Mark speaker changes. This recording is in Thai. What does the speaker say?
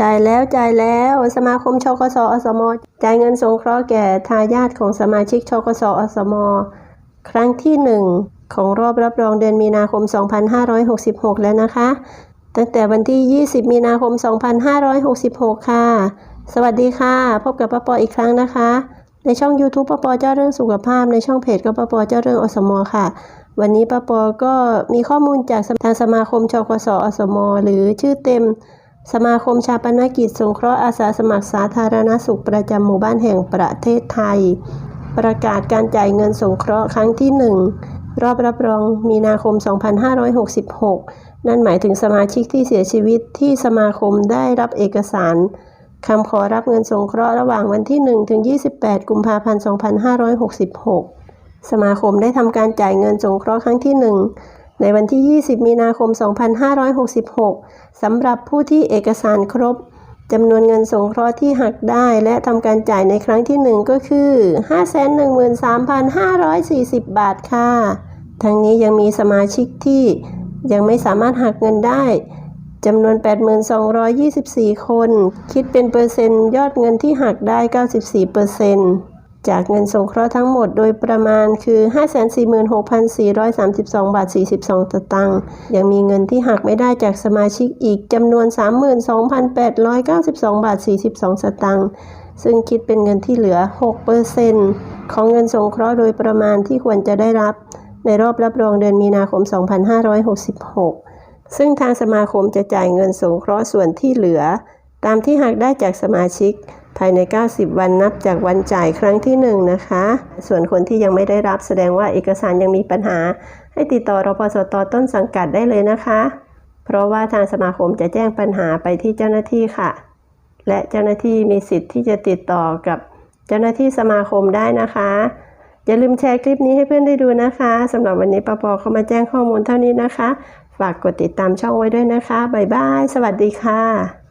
Speaker 1: จ่ายแล้วจ่ายแล้วสมาคมชกสอสมจ่ายเงินสงเคราะห์แก่ทายาทของสมาชิกชกสอสม ครั้งที่หนึ่งของรอบรับรองเดือนมีนาคม 2566 แล้วนะคะ ตั้งแต่วันที่ 20 มีนาคม 2566 ค่ะ สวัสดีค่ะ พบกับป้าปออีกครั้งนะคะ ในช่อง YouTube ป้าปอเจ้าเรื่องสุขภาพ ในช่องเพจก็ป้าปอเจ้าเรื่องอสมค่ะวันนี้ป้าปอก็มีข้อมูลจากทางสมาคมชกสอสม หรือชื่อเต็ม สมาคมชาปนกิจสงเคราะห์อาสาสมัครสาธารณสุขประจำหมู่บ้านแห่งประเทศไทย ประกาศการจ่ายเงินสงเคราะห์ครั้งที่ 1 รอบรับรองมีนาคม 2566 นั่นหมายถึงสมาชิกที่เสียชีวิตที่สมาคมได้รับเอกสารคำขอรับเงินสงเคราะห์ระหว่างวันที่ 1 ถึง 28 กุมภาพันธ์ 2566 สมาคมได้ทำการจ่ายเงินสงเคราะห์ครั้งที่ 1 ในวันที่ 20 มีนาคม 2566 สำหรับผู้ที่เอกสารครบจำนวนเงินสงเคราะห์ที่หักได้และทำการจ่ายในครั้งที่ 1 ก็คือ 513,540 บาทค่ะ ทั้งนี้ยังมีสมาชิกที่ยังไม่สามารถหักเงินได้จำนวน 8,224 คน คิดเป็นเปอร์เซ็นต์ยอดเงินที่หักได้ 94เปอร์เซ็นต์ จากเงินสงเคราะห์ทั้งหมดโดยประมาณคือ 546,432 บาท 42ตางค์ ยังมีเงินที่หักไม่ได้จากสมาชิกอีกจำนวน 32,892 บาท 42 สตางค์ ซึ่งคิดเป็นเงินที่เหลือ 6%ของเงินสงเคราะห์โดยประมาณที่ควรจะได้รับ ในรอบรับรองเดือนมีนาคม 2566 ซึ่งทางสมาคมจะจ่ายเงินสงเคราะห์ส่วนที่เหลือ ตามที่หักได้จากสมาชิก ภายใน 90 วันนับจากวันจ่ายครั้งที่ 1 นะคะ ส่วนคนที่ยังไม่ได้รับแสดงว่าเอกสารยังมีปัญหา ให้ติดต่อรพสตต้นสังกัดได้เลยนะคะ เพราะว่าทางสมาคมจะแจ้งปัญหาไปที่เจ้าหน้าที่ค่ะ และเจ้าหน้าที่มีสิทธิ์ที่จะติดต่อกับเจ้าหน้าที่สมาคมได้นะคะ อย่าลืมแชร์คลิปนี้ให้เพื่อนได้ดูนะคะสำหรับวันนี้ปปอเข้ามาแจ้งข้อมูลเท่านี้นะคะ ฝากกดติดตามช่องไว้ด้วยนะคะบ๊ายบาย สวัสดีค่ะ